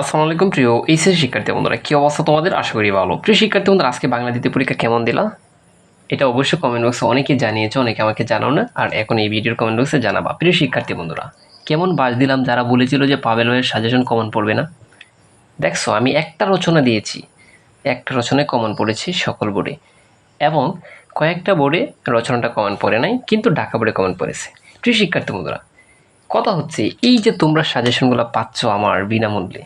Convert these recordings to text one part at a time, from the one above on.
আসসালামু আলাইকুম প্রিয় এইচএস শিক্ষার্থী বন্ধুরা, কী অবস্থা তোমাদের? আশা করি ভালো। প্রিয় শিক্ষার্থী বন্ধুরা, আজকে বাংলা দ্বিতীয় পরীক্ষা কেমন দিলা? এটা অবশ্যই কমেন্ট বক্সে অনেকে জানিয়েছে, অনেকে আমাকে জানাও না, আর এখন এই ভিডিওর কমেন্ট বক্সে জানাবা। প্রিয় শিক্ষার্থী বন্ধুরা, কেমন বাস দিলাম? যারা বলেছিল যে পাবেল ভাইয়ের সাজেশন কমন পড়বে না। দেখছ, আমি একটা রচনা দিয়েছি, একটা রচনায় কমন পড়েছি সকল বোর্ডে এবং কয়েকটা বোর্ডে রচনাটা কমন পড়ে নাই, কিন্তু ঢাকা বোর্ডে কমন পড়েছে। প্রিয় শিক্ষার্থী বন্ধুরা, কথা হচ্ছে, এই যে তোমরা সাজেশনগুলো পাচ্ছ আমার বিনামূল্যে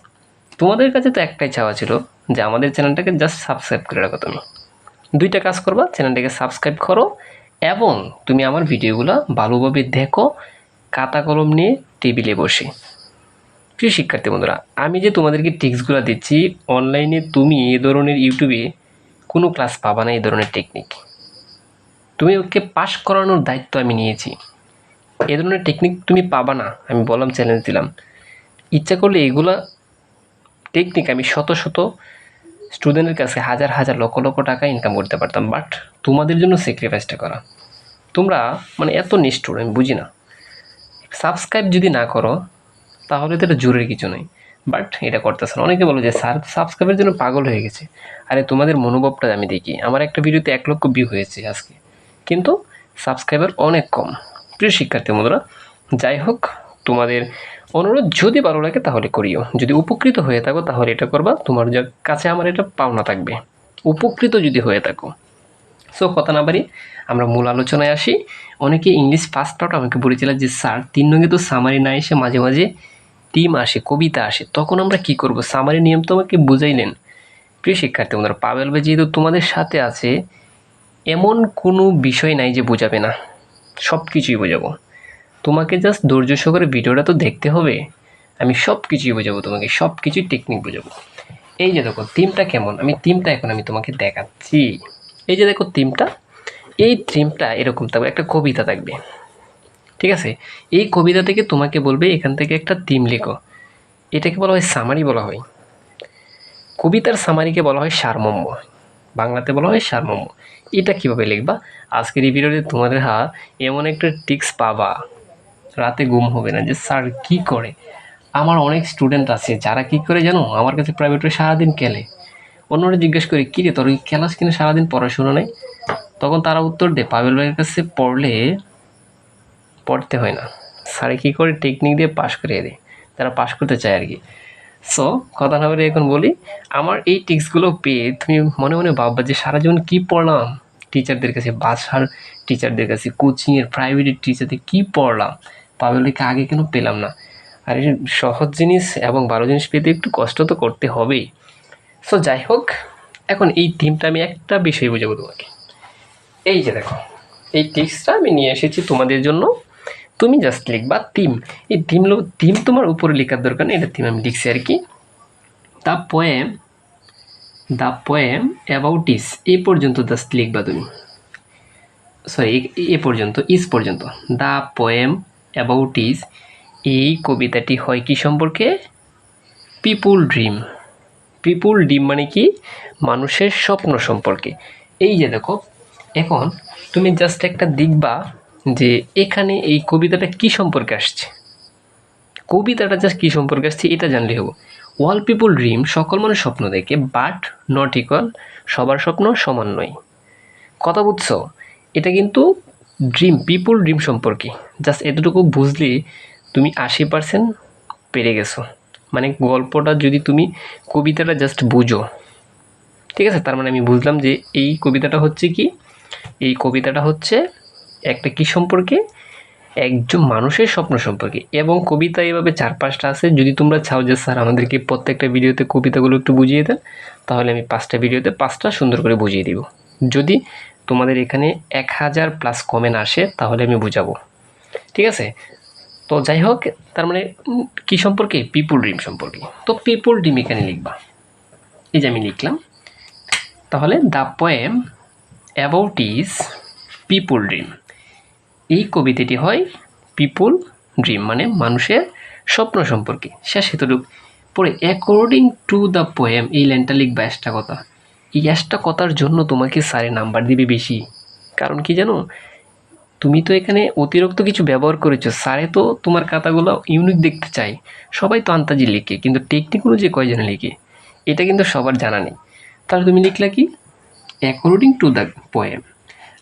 তোমাদের কাছে তো একটাই চাওয়া ছিল যে আমাদের চ্যানেলটাকে জাস্ট সাবস্ক্রাইব করে রাখো তুমি। দুইটা কাজ করবা, চ্যানেলটাকে সাবস্ক্রাইব করো এবং তুমি আমার ভিডিওগুলো ভালোভাবে দেখো খাতা কলম নিয়ে টেবিলে বসে। প্রিয় শিক্ষার্থী বন্ধুরা, আমি যে তোমাদেরকে টিক্সগুলো দিচ্ছি অনলাইনে তুমি এ ধরনের ইউটিউবে কোনো ক্লাস পাবা না এই ধরনের টেকনিক তুমি ওকে পাস করানোর দায়িত্ব আমি নিয়েছি। এ ধরনের টেকনিক তুমি পাবা না, আমি বললাম চ্যালেঞ্জ দিলাম। ইচ্ছা করলে এগুলা টেকনিক আমি শত শত স্টুডেন্টের কাছে হাজার হাজার লক্ষ লক্ষ টাকা ইনকাম করতে পারতাম বাট তোমাদের জন্য স্যাক্রিফাইসটা করা। তোমরা মানে এত নিষ্ঠুর, আমি বুঝি না। সাবস্ক্রাইব যদি না করো, তাহলে তো এটা জোরের কিছু নেই। বাট এটা করতেছে না। অনেকে বলো যে, স্যার সাবস্ক্রাইবের জন্য পাগল হয়ে গেছে। আরে, তোমাদের মনোভাবটা আমি দেখি। আমার একটা ভিডিওতে এক লক্ষ ভিউ হয়েছে আজকে। কিন্তু সাবস্ক্রাইবার অনেক কম। প্রিয় শিক্ষার্থী বন্ধুরা, যাই হোক, তোমাদের অনুরোধ, যদি ভালো লাগে তাহলে করিও। যদি উপকৃত হয়ে থাকো তাহলে এটা করবা, তোমার কাছে আমার এটা পাওনা থাকবে। উপকৃত যদি হয়ে থাকো। সো কথা না বাড়ি আমরা মূল আলোচনায় আসি। অনেকে ইংলিশ ফার্স্ট পার্ট আমাকে বলেছিল যে স্যার তিন নঙ্গে তো সামারি না এসে মাঝে মাঝে টিম আসে, কবিতা আসে। তখন আমরা কি করব? সামারি নিয়ম তো আমাকে বুঝাইলেন। প্রিয় শিক্ষার্থী, বন্ধুরা পাবেল ভাই যেহেতু তোমাদের সাথে আছে, এমন কোনো বিষয় নাই যে বোঝাবে না। সব কিছুই বোঝাবো। তোমাকে জাস্ট ধৈর্য সহকারে ভিডিওটা তো দেখতে হবে। আমি সব কিছুই বোঝাবো তোমাকে সব কিছুই টেকনিক বোঝাবো। এই যে দেখো থিমটা কেমন? আমি থিমটা এখন আমি তোমাকে দেখাচ্ছি। এই যে দেখো থিমটা এই থিমটা এরকম থাকবে, একটা কবিতা থাকবে। ঠিক আছে? এই কবিতা থেকে তোমাকে বলবে, এখান থেকে একটা থিম লেখো। এটাকে বলা হয় সামারি বলা হয়। কবিতার সামারিকে বলা হয় সারমম্য বাংলাতে বলা হয় সারমম্য এটা কীভাবে লিখবা? আজকের এই ভিডিওতে তোমাদের হা, এমন একটা টিক্স পাবা। রাতে ঘুম হবে না যে, স্যার, কি করে? আমার অনেক স্টুডেন্ট আছে, যারা কি করে জানো? আমার কাছে প্রাইভেটে সারাদিন খেলে। অন্যরা জিজ্ঞেস করি, কী রে, তোর কি খেলাস কিনা সারাদিন পড়াশোনা নেই? তখন তারা উত্তর দেয়, পাবেল ভাইয়ের কাছে পড়লে পড়তে হয় না। স্যারে কী করে? টেকনিক দিয়ে পাশ করিয়ে দেয় তারা পাশ করতে চায় আর কি। সো কথা না বলে এখন বলি, আমার এই টিক্সগুলো পেয়ে তুমি মনে মনে ভাববা যে, সারা জীবন কী পড়লাম? টিচারদের কাছে, বাসার টিচারদের কাছে কোচিংয়ের প্রাইভেটের টিচারদের কী পড়লাম? পাবেলকে আগে কেন পেলাম না? আর এই সহজ জিনিস এবং ভালো জিনিস পেতে একটু কষ্ট তো করতে হবেই। সো যাই হোক, এখন এই থিমটা আমি একটা বিষয় বোঝাবো তোমাকে। এই যে দেখো, এই টিক্সটা আমি নিয়ে এসেছি তোমাদের জন্য। তুমি জাস্ট লিখবা থিম এই থিম থিম তোমার উপরে লেখার দরকার নেই, এটা থিম আমি লিখছি আর কি। The poem the poem about is এ পর্যন্ত জাস্ট লিখবা তুমি। সরি এ পর্যন্ত ইস পর্যন্ত। দ্য পোয়েম অ্যাবাউট ইজ, এই কবিতাটি হয় কি সম্পর্কে? পিপুল ড্রিম। পিপুল ড্রিম মানে কি? মানুষের স্বপ্ন সম্পর্কে। এই যে দেখো, এখন তুমি জাস্ট একটা দেখবা যে এখানে এই কবিতাটা কি সম্পর্কে আসছে। কবিতাটা জাস্ট কী সম্পর্কে আসছে এটা জানলে হব। ওয়াল পিপুল ড্রিম সকল মানুষ স্বপ্ন দেখে বাট নট ইকুয়াল সবার স্বপ্ন সমান নয়। কথা বুঝছ? এটা কিন্তু ড্রিম পিপুল ড্রিম সম্পর্কে। জাস্ট এতটুকু বুঝলে তুমি আশি পার্সেন্ট পেরে গেছো। মানে গল্পটা যদি তুমি কবিতাটা জাস্ট বুঝো। ঠিক আছে? তার মানে আমি বুঝলাম যে এই কবিতাটা হচ্ছে কি? এই কবিতাটা হচ্ছে একটা কি সম্পর্কে? একজন মানুষের স্বপ্ন সম্পর্কে। এবং কবিতা এভাবে চার পাঁচটা আছে। যদি তোমরা চাও যে স্যার আমাদেরকে প্রত্যেকটা ভিডিওতে কবিতাগুলো একটু বুঝিয়ে দেন, তাহলে আমি পাঁচটা ভিডিওতে পাঁচটা সুন্দর করে বুঝিয়ে দিব। যদি তোমাদের এখানে এক হাজার প্লাস কমেন্ট আসে, তাহলে আমি বুঝাবো। ঠিক আছে? তো যাই হোক, তার মানে কি সম্পর্কে? পিপুল ড্রিম সম্পর্কে। তো পিপুল ড্রিম এখানে লিখবা। এই যে আমি লিখলাম। তাহলে the poem about is people dream এই কবিতাটি হয় পিপুল ড্রিম মানে মানুষের স্বপ্ন সম্পর্কে। শেষ এতটুকু। পরে অ্যাকর্ডিং টু দ্য পোয়েম এই লাইনটা লিখবা, একটা কথা। একটা কথার জন্য তোমাকে স্যারে নাম্বার দিবে বেশি। কারণ কি জানো? তুমি তো এখানে অতিরিক্ত কিছু ব্যবহার করেছ। স্যারে তো তোমার খাতাগুলো ইউনিক দেখতে চাই সবাই তো আন্তাজি লিখে, কিন্তু টেকনিক অনুযায়ী কয়জন লিখে? এটা কিন্তু সবার জানা নেই। তাহলে তুমি লিখলা কি? অ্যাকর্ডিং টু দ্য পোয়েম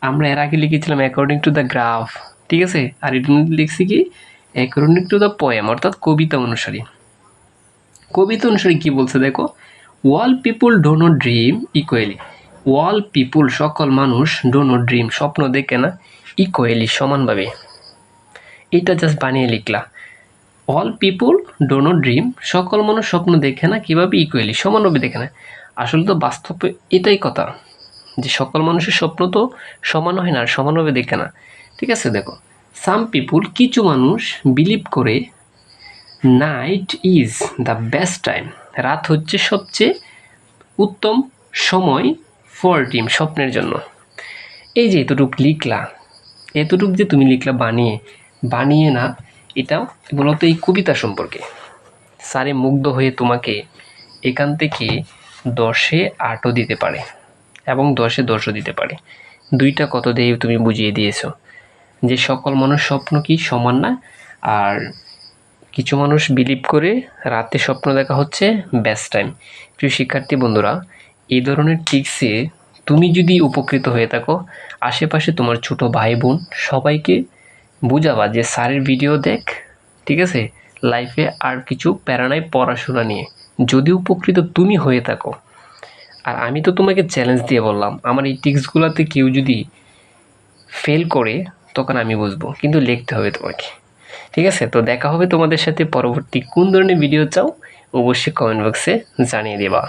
আমরা এর আগে লিখেছিলাম অ্যাকর্ডিং টু দ্য গ্রাফ ঠিক আছে? আর এটা লিখছি কি? অ্যাকর্ডিং টু দ্য পোয়েম অর্থাৎ কবিতা অনুসারী। কবিতা অনুসারে কি বলছে দেখো? All people do not dream equally all people সকল মানুষ ডো নট ড্রিম স্বপ্ন দেখে না ইকুয়ালি সমানভাবে। এটা জাস্ট বানিয়ে লিখলা। All people do not dream সকল মানুষ স্বপ্ন দেখে না, কীভাবে ইকুয়ালি সমানভাবে দেখে না। আসলে তো বাস্তবে এটাই কথা, যে সকল মানুষের স্বপ্ন তো সমান হয় না, আর সমানভাবে দেখে না। ঠিক আছে, দেখো। সাম পিপুল কিছু মানুষ বিলিভ করে night is the best time রাত হচ্ছে সবচেয়ে উত্তম সময় ফর টিম স্বপ্নের জন্য। এই যে এতটুক লিখলা, এতটুক যে তুমি লিখলা বানিয়ে বানিয়ে না, এটা মূলত এই কবিতা সম্পর্কে। স্যারে মুগ্ধ হয়ে তোমাকে এখান থেকে দশে আটও দিতে পারে এবং দশে দশও দিতে পারে। দুইটা কত দিয়ে তুমি বুঝিয়ে দিয়েছ। যে সকল মানুষ স্বপ্ন কি সমান না, আর কিছু মানুষ বিলিভ করে রাতে স্বপ্ন দেখা হচ্ছে বেস্ট টাইম প্রিয় শিক্ষার্থী বন্ধুরা, এই ধরনের টিক্সে তুমি যদি উপকৃত হয়ে থাকো, আশেপাশে তোমার ছোট ভাই বোন সবাইকে বুঝাবা যে স্যারের ভিডিও দেখ, ঠিক আছে? লাইফে আর কিছু প্যারানায় পড়াশোনা নিয়ে। যদি উপকৃত তুমি হয়ে থাকো, আর আমি তো তোমাকে চ্যালেঞ্জ দিয়ে বললাম, আমার এই টিক্সগুলোতে কেউ যদি ফেল করে, তখন আমি বুঝব, কিন্তু লিখতে হবে তোমাকে। ঠিক আছে? তো দেখা হবে তোমাদের সাথে পরবর্তী কোন ধরনের ভিডিও চাও, অবশ্যই কমেন্ট বক্সে জানিয়ে দেবা।